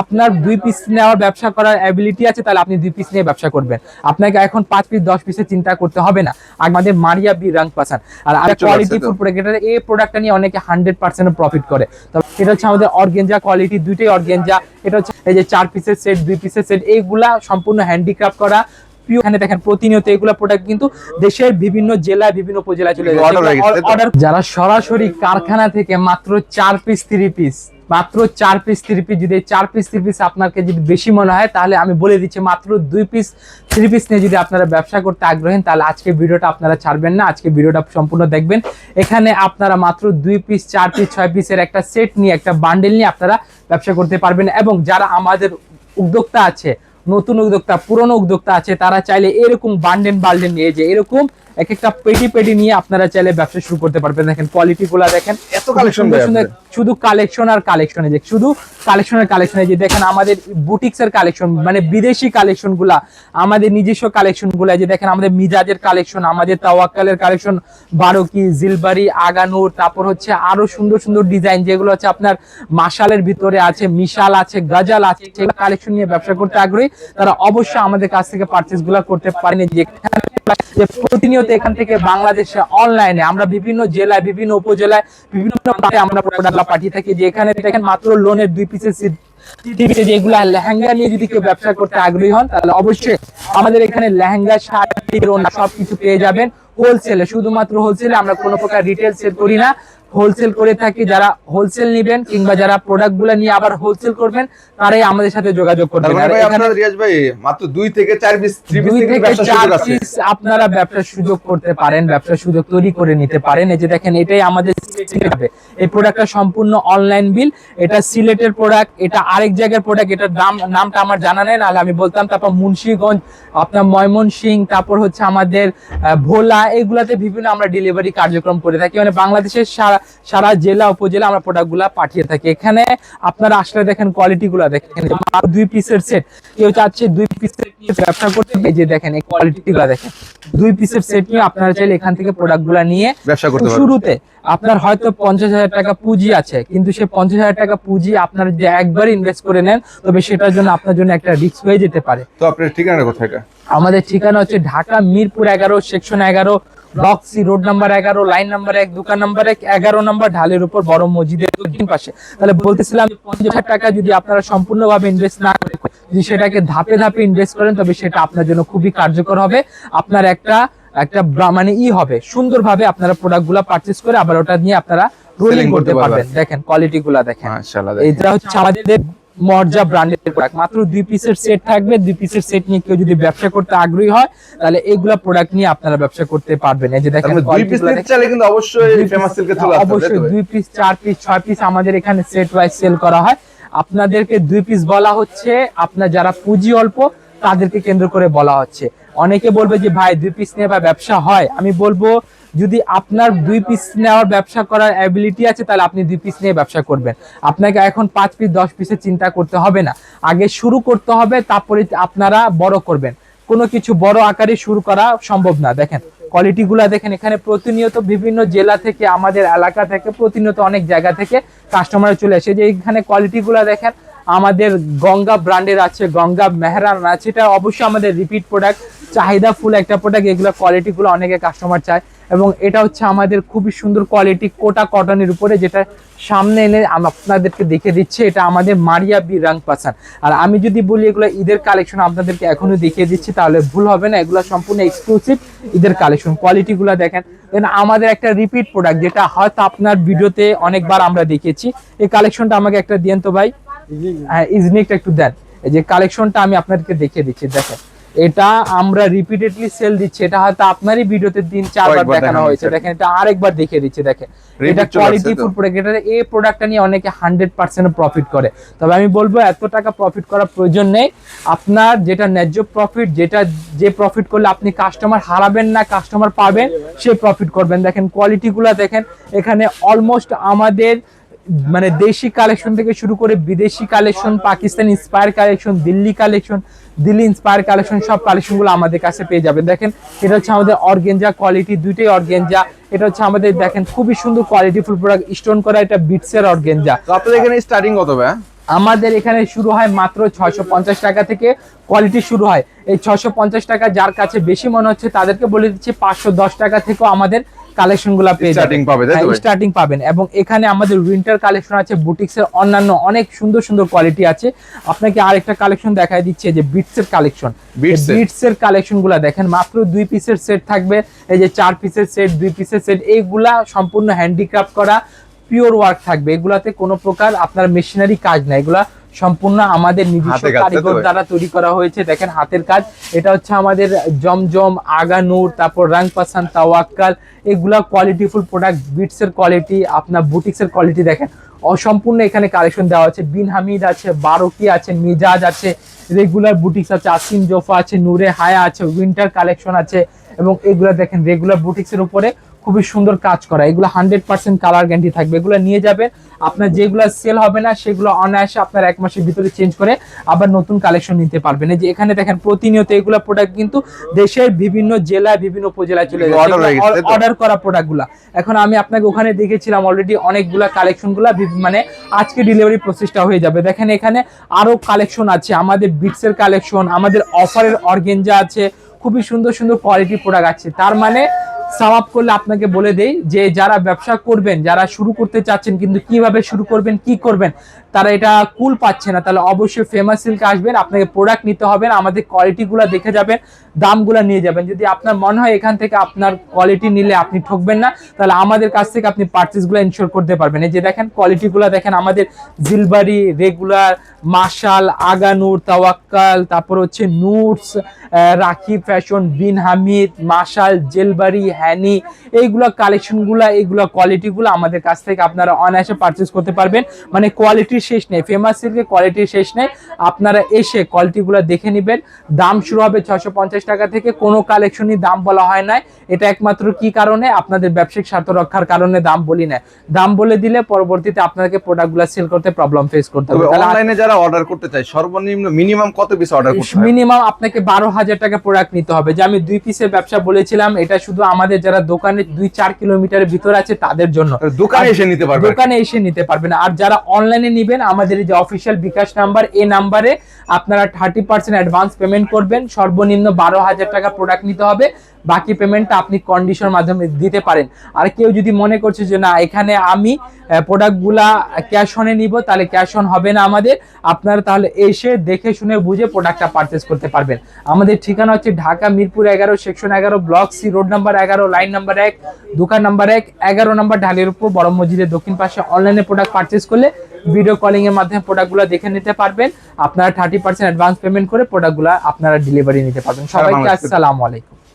আপনার দুই পিস নেওয়ার ব্যবসা করার অ্যাবিলিটি আছে তাহলে আপনি দুই পিস নিয়ে ব্যবসা করবেন। আপনাকে এখন পাঁচ পিস দশ পিসের চিন্তা করতে হবে না। আমাদের মারিয়া বি রং পাসান। আর আর কোয়ালিটি। ফুড প্রোডাক্ট এই প্রোডাক্টটা নিয়ে অনেকে হান্ড্রেড পার্সেন্ট প্রফিট করে। তবে এটা হচ্ছে আমাদের অর্গেঞ্জা কোয়ালিটি দুইটাই অর্গেঞ্জা এটা হচ্ছে এই যে চার পিসের সেট দুই পিসের সেট এইগুলা সম্পূর্ণ হ্যান্ডিক্রাফট করা। এখানে দেখেন প্রতিনিয়ত এগুলা প্রোডাক্ট কিন্তু দেশের বিভিন্ন জেলায় বিভিন্ন উপজেলায় চলে যাচ্ছে Order গেছে, তাই তো? অর্ডার যারা সরাসরি কারখানা থেকে মাত্র চার পিস থ্রি পিস মাত্র চার পিস থ্রি পিস যদি চার পিস থ্রি পিস আপনাকে যদি বেশি মনে হয়, তাহলে আমি বলে দিচ্ছি মাত্র দুই পিস থ্রি পিস নিয়ে যদি আপনারা ব্যবসা করতে আগ্রহী, তাহলে আজকে ভিডিওটা আপনারা ছাড়বেন না, আজকে ভিডিওটা সম্পূর্ণ দেখবেন। এখানে আপনারা মাত্র দুই পিস চার পিস ছয় পিসের একটা সেট নিয়ে, একটা বান্ডেল নিয়ে আপনারা ব্যবসা করতে পারবেন এবং যারা আমাদের উদ্যোক্তা আছে, নতুন উদ্যোক্তা, পুরনো উদ্যোক্তা আছে, তারা চাইলে এরকম বান্ডেন বান্ডেন নিয়ে যে এরকম এক একটা পেটি পেটি নিয়ে আপনারা চাইলে ব্যবসা শুরু করতে পারবেন। দেখেন কোয়ালিটি গুলা দেখেন এত কালেকশন শুধু কালেকশন আর কালেকশনে যে শুধু কালেকশনের কালেকশনে যে দেখেন আমাদের বুটিক্স এর কালেকশন মানে বিদেশি কালেকশনগুলা আমাদের নিজস্ব কালেকশনগুলা যে দেখেন আমাদের মিজাজের কালেকশন আমাদের তাওয়াক্কালের কালেকশন বারোকি জিলবারি আগানুর তারপর হচ্ছে আরও সুন্দর সুন্দর ডিজাইন যেগুলো হচ্ছে আপনার মাশালের ভিতরে আছে মিশাল আছে গাজাল আছে সেগুলো কালেকশন নিয়ে ব্যবসা করতে আগ্রহী তারা অবশ্যই আমাদের কাছ থেকে পারচেসগুলা করতে পারেন। যেখানে যে প্রতিনিয়ত এখান থেকে বাংলাদেশে অনলাইনে আমরা বিভিন্ন জেলায়, বিভিন্ন উপজেলায়, বিভিন্ন আমরা প্রোডাক্ট পাঠিয়ে থাকি। যে এখানে দেখেন মাত্র লোনের দুই পিসের যেগুলা লেহেঙ্গা নিয়ে যদি কেউ ব্যবসা করতে আগ্রহী হন, তাহলে অবশ্যই আমাদের এখানে লেহেঙ্গা, শার্ট সবকিছু পেয়ে যাবেন। হোলসেলে শুধুমাত্র হোলসেলে আমরা কোনো প্রকার রিটেল সেল করি না। হোলসেল করে থাকি যারা হোলসেল নেবেন কিংবা যারা প্রোডাক্টগুলো নিয়ে আবার হোলসেল করবেন তারাই আমাদের সাথে যোগাযোগ করবেন। মানে আপনার রিয়াজ ভাই মাত্র দুই থেকে চার পিস দুই থেকে থেকে চার পিস আপনারা ব্যবসার সুযোগ করতে পারেন ব্যবসার সুযোগ তৈরি করে নিতে পারেন। এই যে দেখেন এটাই আমাদের এই প্রোডাক্টটা সম্পূর্ণ অনলাইন বিল এটা সিলেটের প্রোডাক্ট এটা আরেক জায়গার প্রোডাক্ট এটার দাম নামটা আমার জানা নেই নাহলে আমি বলতাম তারপর মুন্সিগঞ্জ আপনার ময়মনসিং তারপর হচ্ছে আমাদের ভোলা এগুলাতে বিভিন্ন আমরা ডেলিভারি কার্যক্রম করে থাকি। মানে বাংলাদেশের সারা সারা জেলা উপজেলা আমরা প্রোডাক্টগুলো পাঠিয়ে থাকি। এখানে আপনারা আসলে দেখেন কোয়ালিটি গুলা দেখেন দুই পিসের সেট কেউ চাচ্ছে দুই পিসের ব্যবসা করতে যে দেখেন এই কোয়ালিটি গুলা দেখেন। দুই পিসের সেট নিয়ে আপনারা চাইলে এখান থেকে প্রোডাক্টগুলা নিয়ে ব্যবসা করতে শুরুতে আপনার হয়তো পঞ্চাশ হাজার টাকা পুঁজি আছে কিন্তু সে পঞ্চাশ হাজার টাকা পুঁজি আপনার যে একবার ইনভেস্ট করে নেন তবে সেটার জন্য আপনার জন্য একটা রিস্ক হয়ে যেতে পারে। তো আপনার ঠিকানা কোথায় আমাদের ঠিকানা হচ্ছে ঢাকা মিরপুর এগারো সেকশন এগারো ব্লক সি রোড নাম্বার এগারো লাইন নাম্বার এক দোকান নাম্বার এক এগারো নাম্বার ঢালের উপর বড় মসজিদের দক্ষিণ পাশে। তাহলে বলতেছিলাম পঞ্চাশ হাজার টাকা যদি আপনারা সম্পূর্ণভাবে ইনভেস্ট না করে যদি সেটাকে ধাপে ধাপে ইনভেস্ট করেন তবে সেটা আপনার জন্য খুবই কার্যকর হবে। আপনার একটা একটা মানে ই হবে সুন্দরভাবে আপনারা প্রোডাক্টগুলা পারচেস করে আবার ওটা নিয়ে আপনারা রোলিং করতে পারবেন। দেখেন কোয়ালিটি গুলা দেখেন। এটা হচ্ছে আমাদের মর্জা ব্র্যান্ডের প্রোডাক্ট মাত্র দুই পিসের সেট থাকবে। দুই পিসের সেট নিয়ে কেউ যদি ব্যবসা করতে আগ্রহী হয় তাহলে এগুলা প্রোডাক্ট নিয়ে আপনারা ব্যবসা করতে পারবেন। এই যে দেখেন মানে দুই পিস নিতে চাইলে কিন্তু অবশ্যই ফেমাস সিল্কে চলে তাই অবশ্যই দুই পিস চার পিস ছয় পিস আমাদের এখানে সেট ওয়াইজ সেল করা হয়। আপনাদেরকে দুই পিস বলা হচ্ছে আপনার যারা পুঁজি অল্প তাদেরকে কেন্দ্র করে বলা হচ্ছে। অনেকে বলবে যে ভাই দুই পিস নিয়ে বা ব্যবসা হয়? আমি বলব যদি আপনার দুই পিস নেওয়ার ব্যবসা করার অ্যাবিলিটি আছে, তাহলে আপনি দুই পিস নিয়ে ব্যবসা করবেন। আপনাকে এখন পাঁচ পিস দশ পিসের চিন্তা করতে হবে না। আগে শুরু করতে হবে, তারপরে আপনারা বড় করবেন। কোনো কিছু বড় আকারে শুরু করা সম্ভব না। দেখেন কোয়ালিটিগুলো দেখেন, এখানে প্রতিনিয়ত বিভিন্ন জেলা থেকে, আমাদের এলাকা থেকে, প্রতিনিয়ত অনেক জায়গা থেকে কাস্টমার চলে আসে। যে এখানে কোয়ালিটিগুলো দেখেন, আমাদের গঙ্গা ব্র্যান্ডের আছে, গঙ্গা মেহরান আছে, এটা অবশ্যই আমাদের রিপিট প্রোডাক্ট চাহিদা ফুল একটা প্রোডাক্ট এগুলো কোয়ালিটিগুলো অনেকে কাস্টমার চায়। এবং এটা হচ্ছে আমাদের খুবই সুন্দর কোয়ালিটি কোটা কটনের উপরে যেটা সামনে এনে আম- আপনাদেরকে দেখে দিচ্ছে। এটা আমাদের মারিয়া বি রং পাসান আর আমি যদি বলি এগুলো ঈদের কালেকশন আপনাদেরকে এখনই দেখিয়ে দিচ্ছি তাহলে ভুল হবে না। এগুলো সম্পূর্ণ এক্সক্লুসিভ ঈদের কালেকশন কোয়ালিটিগুলো দেখেন। Then আমাদের একটা রিপিট প্রোডাক্ট যেটা হয়তো আপনার ভিডিওতে অনেকবার আমরা দেখিয়েছি। এই কালেকশনটা আমাকে একটা দিয়েন তো ভাই? হ্যাঁ ইজনিকটা একটু দেন। এই যে কালেকশনটা আমি আপনাদেরকে দেখিয়ে দিচ্ছি দেখেন। এটা আমরা রিপিটেডলি সেল দিচ্ছি। এটা হয়তো আপনারই ভিডিওতে দিন চারবার দেখানো হয়েছে। দেখেন এটা আরেকবার দেখিয়ে দিচ্ছি দেখেন। এটা কোয়ালিটি ফুড প্রোডাক্ট এটা এই প্রোডাক্টটা নিয়ে অনেকে হান্ড্রেড পার্সেন্ট প্রফিট করে। তবে আমি বলব এত টাকা প্রফিট করার প্রয়োজন নেই। আপনার যেটা ন্যায্য প্রফিট যেটা যে প্রফিট করলে আপনি কাস্টমার হারাবেন না কাস্টমার পাবেন সে প্রফিট করবেন। দেখেন কোয়ালিটিগুলো দেখেন এখানে অলমোস্ট আমাদের মানে দেশি কালেকশন থেকে শুরু করে বিদেশি collection Pakistan inspire collection Delhi collection Delhi inspire collection, সব কালেকশনগুলো আমাদের কাছে পেয়ে যাবে দেখেন, এটা হচ্ছে আমাদের অর্গেঞ্জা কোয়ালিটি দুইটাই অর্গেঞ্জা। এটা হচ্ছে আমাদের, দেখেন, খুবই সুন্দর কোয়ালিটি ফুল প্রোডাক্ট স্টোন করা এটা বিটসের অর্গেঞ্জা। আপনাদের এখানে স্টার্টিং কত ভাই? আমাদের এখানে শুরু হয় মাত্র ছয়শো পঞ্চাশ টাকা থেকে কোয়ালিটি শুরু হয়। এই ছয়শো পঞ্চাশ টাকা যার কাছে বেশি মনে হচ্ছে তাদেরকে বলে দিচ্ছি পাঁচশো দশ টাকা থেকেও আমাদের কালেকশনগুলা পেয়ে Starting পাবে, তাই তো ভাই? স্টার্টিং পাবেন। এবং এখানে আমাদের উইন্টার কালেকশন আছে বুটিক্স এর অন্যান্য অনেক সুন্দর সুন্দর কোয়ালিটি আছে। আপনাকে আরেকটা কালেকশন দেখাই দিচ্ছে যে বিটস এর কালেকশন? বিটস এর? কালেকশনগুলা দেখেন মাত্র দুই পিসের সেট থাকবে। এই যে চার পিসের সেট দুই পিসের সেট এইগুলা সম্পূর্ণ হ্যান্ডিক্রাফট করা। পিওর ওয়ার্ক থাকবে। এগুলাতে কোনো প্রকার আপনার মেশিনারি কাজ না এগুলা সম্পূর্ণ আমাদের নিজস্ব কারিগর দ্বারা তৈরি করা হয়েছে। দেখেন হাতের কাজ। এটা হচ্ছে আমাদের জমজম আগানুর তারপর রাং পাসান তাওয়াক্কাল। এগুলা কোয়ালিটিফুল প্রোডাক্ট বিটস এর কোয়ালিটি আপনার বুটিক্স এর কোয়ালিটি দেখেন। অসম্পূর্ণ এখানে কালেকশন দেওয়া আছে। বিন হামিদ আছে বারোকি আছে মিজাজ আছে রেগুলার বুটিক্স আছে আসিম জোফা আছে নূরে হায়া আছে উইন্টার কালেকশন আছে। এবং এগুলা দেখেন রেগুলার বুটিক্স এর উপরে খুবই সুন্দর কাজ করা। এগুলো হান্ড্রেড পার্সেন্ট কালার গ্যারান্টি থাকবে। এগুলো নিয়ে যাবেন আপনার যেগুলো সেল হবে না সেগুলো অনায়াসে আপনার এক মাসের ভিতরে চেঞ্জ করে আবার নতুন কালেকশন নিতে পারবেন। এই যে এখানে দেখেন প্রতিনিয়ত এগুলো প্রোডাক্ট কিন্তু দেশের বিভিন্ন জেলায় বিভিন্ন উপজেলায় চলে? যাচ্ছে। অর্ডার করা প্রোডাক্টগুলো এখন আমি আপনাকে ওখানে দেখেছিলাম অলরেডি অনেকগুলা কালেকশনগুলো মানে আজকে ডেলিভারি প্রসেসটা হয়ে যাবে। দেখেন এখানে আরও কালেকশন আছে। আমাদের বিটসের কালেকশন আমাদের অফারের অর্গেঞ্জা আছে। খুবই সুন্দর সুন্দর কোয়ালিটি প্রোডাক্ট আছে। তার মানে সামাপ করলে আপনাকে বলে দেই যে যারা ব্যবসা করবেন, যারা শুরু করতে চাচ্ছেন, কিন্তু কীভাবে শুরু করবেন, কি করবেন তারা এটা কুল পাচ্ছে না। তাহলে অবশ্যই ফেমাস সিল্কে আসবেন, আপনাকে প্রোডাক্ট নিতে হবে আমাদের কোয়ালিটিগুলো দেখে যাবেন দামগুলো নিয়ে যাবেন। যদি আপনার মনে হয় এখান থেকে আপনার কোয়ালিটি নিলে আপনি ঠকবেন না, তাহলে আমাদের কাছ থেকে আপনি পার্চেসগুলো ইনশিওর করতে পারবেন। এই যে দেখেন কোয়ালিটিগুলো দেখেন, আমাদের জিলবারি রেগুলার মাশাল, আগানুর, তাওয়াক্কাল, তারপর হচ্ছে নুটস রাখি ফ্যাশন বিন হামিদ, মাশাল জেলবারি হ্যানি, এইগুলা কালেকশনগুলো এইগুলা কোয়ালিটিগুলো আমাদের কাছ থেকে আপনারা অনায়াসে পারচেস করতে পারবেন। মানে কোয়ালিটির শেষ নেই ফেমাস সিল্কের কোয়ালিটির শেষ নেই। আপনারা এসে কোয়ালিটিগুলো দেখে নেবেন। দাম শুরু হবে ছশো টাকা থেকে কোনো কালেকশনই দাম বলা হয় না এটা একমাত্র কি কারণে? আপনাদের ব্যবসায়িক স্বার্থ রক্ষার কারণে দাম বলি না দাম বলে দিলে পরবর্তীতে আপনাকে প্রোডাক্টগুলো সেল করতে প্রবলেম ফেস করতে হবে। অনলাইনে যারা অর্ডার করতে চায় সর্বনিম্ন মিনিমাম কত পিস অর্ডার করতে হয়? মিনিমাম আপনাকে বারো হাজার টাকা প্রোডাক্ট নিতে হবে। যে আমি দুই পিসের ব্যবসা বলেছিলাম এটা শুধু আমাদের যারা দোকানে দুই চার কিলোমিটারের ভিতর আছে তাদের জন্য। দোকানে এসে নিতে পারবে। দোকানে এসে নিতে পারবেন আর যারা অনলাইনে নেবেন আমাদের যে অফিসিয়াল বিকাশ নাম্বার এই নাম্বারে আপনারা থার্টি পার্সেন্ট অ্যাডভান্স পেমেন্ট করবেন। সর্বনিম্ন বারো হাজার টাকা প্রোডাক্ট নিতে হবে। বাকি পেমেন্টটা আপনি কন্ডিশন মাধ্যমে দিতে পারেন। আর কেউ যদি মনে করছে যে না এখানে আমি প্রোডাক্টগুলা ক্যাশ অনে নিব তাহলে ক্যাশ অন হবে না আমাদের। আপনারা তাহলে এসে দেখে শুনে বুঝে প্রোডাক্টটা পারচেস করতে পারবেন। আমাদের ঠিকানা হচ্ছে ঢাকা মিরপুর এগারো সেকশন এগারো ব্লক সি রোড নাম্বার এগারো লাইন নাম্বার এক দোকান নাম্বার এক এগারো নাম্বার ঢালের উপর বড় মসজিদের দক্ষিণ পাশে অনলাইনে প্রোডাক্ট পারচেস করলে ভিডিও কলিং এর মাধ্যমে প্রোডাক্টগুলো দেখে নিতে পারবেন। আপনারা থার্টি পার্সেন্ট অ্যাডভান্স পেমেন্ট করে প্রোডাক্টগুলো আপনারা ডেলিভারি নিতে পারবেন। সবাইকে। আসসালামু আলাইকুম।